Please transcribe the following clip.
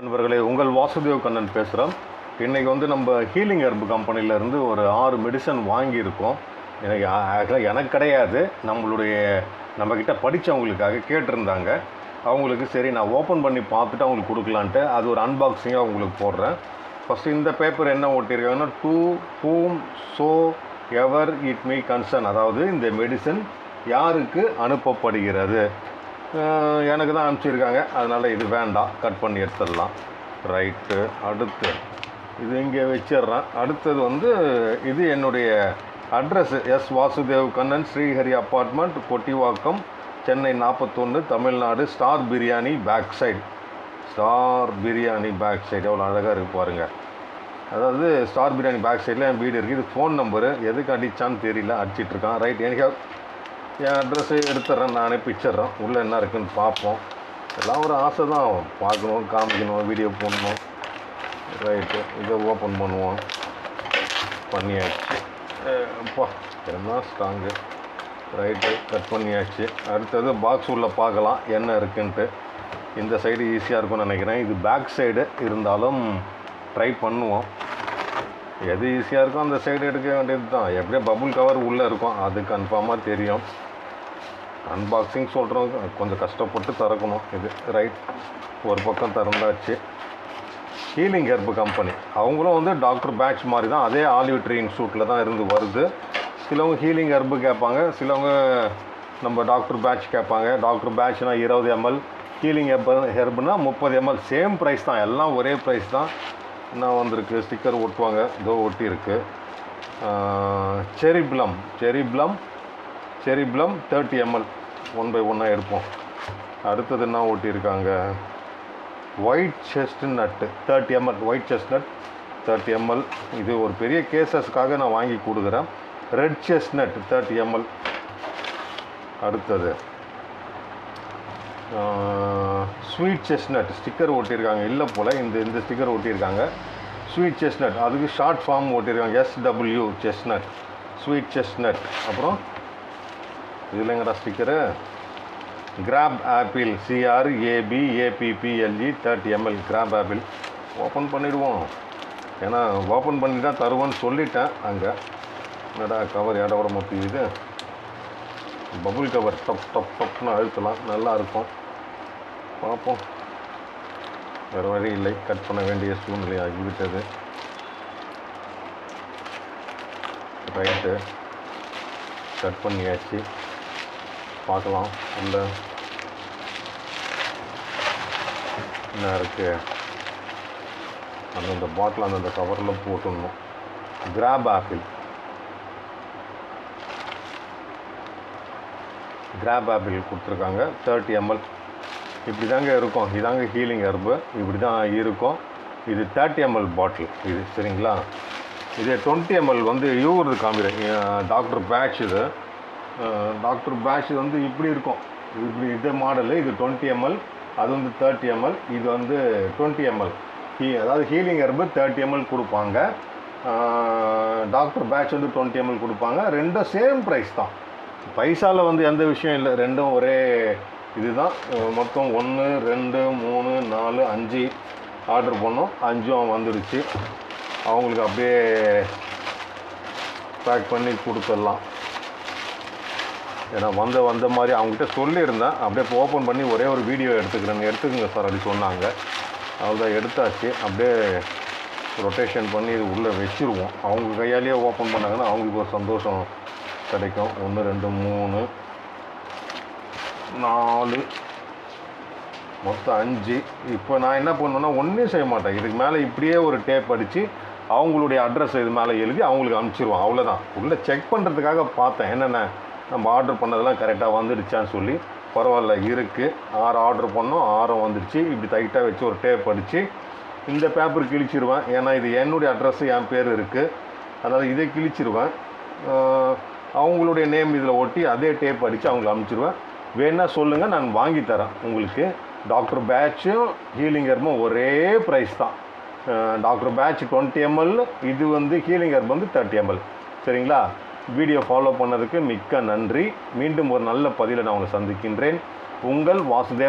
நண்பர்களே உங்கள் வாசுதேவ் கண்ணன் பேசுகிறோம் இன்றைக்கி வந்து நம்ம ஹீலிங் ஹெர்ப் கம்பெனிலேருந்து ஒரு ஆறு மெடிசன் வாங்கியிருக்கோம். எனக்கு ஆக்சுவலாக எனக்கு கிடையாது. நம்மளுடைய நம்மக்கிட்ட படித்தவங்களுக்காக கேட்டிருந்தாங்க. அவங்களுக்கு சரி நான் ஓப்பன் பண்ணி பார்த்துட்டு அவங்களுக்கு கொடுக்கலான்ட்டு அது ஒரு அன்பாக்சிங்காக உங்களுக்கு போடுறேன். ஃபஸ்ட்டு இந்த பேப்பர் என்ன ஓட்டியிருக்காங்கன்னா to whom so ever it may concern அதாவது இந்த மெடிசன் யாருக்கு அனுப்பப்படுகிறது? எனக்கு தான் அனுப்பிச்சிருக்காங்க. அதனால் இது வேண்டாம். கட் பண்ணி எடுத்துடலாம். ரைட்டு அடுத்து இது இங்கே வச்சிடுறேன். அடுத்தது வந்து இது என்னுடைய address S Vasudev Kannan Srihari apartment Kottivakkam Chennai நாற்பத்தொன்று Tamil Nadu. Star biryani back side star biryani back side எவ்வளோ அழகாக இருக்கு பாருங்கள் அதாவது ஸ்டார் பிரியாணி பேக் சைடில் என் வீடு இருக்குது இது ஃபோன் நம்பரு எதுக்கு அடித்தான்னு தெரியல. அடிச்சிட்ருக்கான் ரைட் எனக்கு என் அட்ரஸை எடுத்துட்றேன் நானே பிக்சர்றேன் உள்ளே என்ன இருக்குன்னு பார்ப்போம். எல்லாம் ஒரு ஆசை தான். பார்க்கணும் காமிக்கணும் வீடியோ போடணும். ரைட்டு இதை ஓப்பன் பண்ணுவோம். பண்ணியாச்சு. அப்பா என்ன ஸ்ட்ராங்கு ரைட்டு கட் பண்ணியாச்சு. அடுத்தது பாக்ஸ் உள்ளே பார்க்கலாம். என்ன இருக்குன்ட்டு. இந்த சைடு ஈஸியாக இருக்கும்னு நினைக்கிறேன். இது பேக் சைடு இருந்தாலும் ட்ரை பண்ணுவோம். எது ஈஸியாக இருக்கோ அந்த சைடு எடுக்க வேண்டியது தான் எப்படியோ பபுள் கவர் உள்ளே இருக்கும். அது கன்ஃபார்மாக தெரியும். அன்பாக்சிங் சொல்கிறோம் கொஞ்சம் கஷ்டப்பட்டு திறக்கணும். இது ரைட் ஒரு பக்கம் திறந்தாச்சு. ஹீலிங் ஹெர்ப் கம்பெனி அவங்களும் வந்து டாக்டர் பேட்ச் மாதிரி தான் அதே ஆலிவ் ட்ரீ இன்ஸ்டியூட்டில் தான் இருந்து வருது. சிலவங்க ஹீலிங் ஹெர்பு கேட்பாங்க சிலவங்க நம்ம டாக்டர் பேட்ச் கேட்பாங்க. டாக்டர் பேட்ச்னா இருபது எம்எல் ஹீலிங் ஹெர்ப ஹெர்ப்னா முப்பது எம்எல் சேம் ப்ரைஸ் தான் எல்லாம் ஒரே ப்ரைஸ் தான். என்ன வந்திருக்கு? ஸ்டிக்கர் ஒட்டுவாங்க இதோ ஒட்டி இருக்குது cherry plum cherry plum thirty ml one by ஒன்னாக எடுப்போம். அடுத்தது என்ன ஓட்டியிருக்காங்க? White chestnut thirty ml white chestnut thirty ml இது ஒரு பெரிய கேசஸ்க்காக நான் வாங்கி கொடுக்குறேன். Red chestnut thirty ML அடுத்தது ஸ்வீட் செஸ்னட் ஸ்டிக்கர் ஓட்டியிருக்காங்க. இல்லை போல் இந்த இந்த ஸ்டிக்கர் ஓட்டியிருக்காங்க. ஸ்வீட் செஸ்னட் அதுக்கு short form ஓட்டியிருக்காங்க. S W chestnut sweet chestnut அப்புறம் இல்லைங்கடா sticker crab apple C R A P A P P L E thirty ml crab apple open பண்ணிவிடுவோம் ஏன்னா ஓப்பன் பண்ணி தான் தருவோன்னு சொல்லிட்டேன் அங்கே. என்னடா கவர் இட விட மாட்டேங்குது பபுள் கவர் டப் டப் டப்னு அழுத்தலாம். நல்லா இருக்கும். பார்ப்போம். வேறு வழி இல்லை. கட் பண்ண வேண்டிய சூழ்நிலை ஆகிவிட்டது. ரைட்டு கட் பண்ணியாச்சு. பார்க்கலாம். அந்த என்ன இருக்குது அந்தந்த பாட்டில் அந்தந்த கவரில் போட்டுடணும். கிராப் ஆப்பிள் கிராப் ஆப்பிள் கொடுத்துருக்காங்க. தேர்ட்டி எம்எல் இப்படி தாங்க இருக்கும். இதாங்க ஹீலிங் ஹெர்பு இப்படி தான் இருக்கும். இது தேர்ட்டி எம்எல் பாட்டில் இது சரிங்களா? இது டுவெண்ட்டி எம்எல் வந்து இவரது காமிக்கிறேன். டாக்டர் பேட்ச் இது. டாக்டர் பேட்ச் வந்து இப்படி இருக்கும். இப்படி இது மாடலு இது டுவெண்ட்டி எம்எல் அது வந்து தேர்ட்டி எம்எல் இது வந்து டுவெண்ட்டி எம்எல் ஹீ அதாவது ஹீலிங் ஹெர்பு தேர்ட்டி எம்எல் கொடுப்பாங்க. டாக்டர் பேட்ச் வந்து டுவெண்ட்டி எம்எல் கொடுப்பாங்க. ரெண்டும் சேம் ப்ரைஸ் தான். பைசாவில் வந்து எந்த விஷயம் இல்லை ரெண்டும் ஒரே இதுதான். மொத்தம் ஒன்று ரெண்டு மூணு நாலு அஞ்சு ஆர்டர் பண்ணோம். அஞ்சும் வந்துடுச்சு அவங்களுக்கு அப்படியே பேக் பண்ணி கொடுத்துடலாம். ஏன்னா வந்த வந்த மாதிரி அவங்ககிட்ட சொல்லியிருந்தேன். அப்படியே ஓப்பன் பண்ணி ஒரே ஒரு வீடியோ எடுத்துக்கிறேன் எடுத்துக்கோங்க சார் அப்படி சொன்னாங்க. அவ்வளோதான் எடுத்தாச்சு. அப்படியே ரொட்டேஷன் பண்ணி இது உள்ளே வச்சுருவோம். அவங்க கையாலேயே ஓப்பன் பண்ணாங்கன்னா அவங்களுக்கு ஒரு சந்தோஷம் கிடைக்கும். ஒன்று ரெண்டு மூணு நாலு மொத்தம் அஞ்சு. இப்போ நான் என்ன பண்ணுவேன்னா ஒன்றும் செய்ய மாட்டேன். இதுக்கு மேலே இப்படியே ஒரு டேப் அடித்து அவங்களுடைய அட்ரஸ் இது மேலே எழுதி அவங்களுக்கு அனுப்பிச்சிருவோம் அவ்வளோதான் உள்ளே செக் பண்ணுறதுக்காக பார்த்தேன். என்னென்ன நம்ம ஆர்டர் பண்ணதெல்லாம் கரெக்டாக வந்துடுச்சான்னு சொல்லி பரவாயில்ல இருக்குது ஆறு ஆர்டர் பண்ணோம் ஆறும் வந்துடுச்சு. இப்படி டைட்டாக வச்சு ஒரு டேப் அடித்து இந்த பேப்பர் கிழிச்சிருவேன். ஏன்னா இது என்னுடைய அட்ரஸ்ஸு என் பேர் இருக்குது அதனால் இதை கிழிச்சிருவேன். அவங்களுடைய நேம் இதில் ஒட்டி அதே டேப் அடித்து அவங்கள அனுப்பிச்சிருவேன். வேணால் சொல்லுங்கள் நான் வாங்கி தரேன் உங்களுக்கு. டாக்டர் பேட்சும் ஹீலிங் ஹெர்பும் ஒரே ப்ரைஸ் தான். டாக்டர் பேட்ச் டுவெண்ட்டி எம்எல் இது வந்து ஹீலிங் ஹெர்ப் வந்து தேர்ட்டி எம்எல் சரிங்களா? வீடியோ ஃபாலோ பண்ணதுக்கு மிக்க நன்றி. மீண்டும் ஒரு நல்ல பதிலை நான் உங்களை சந்திக்கின்றேன். உங்கள் வாசுதேவ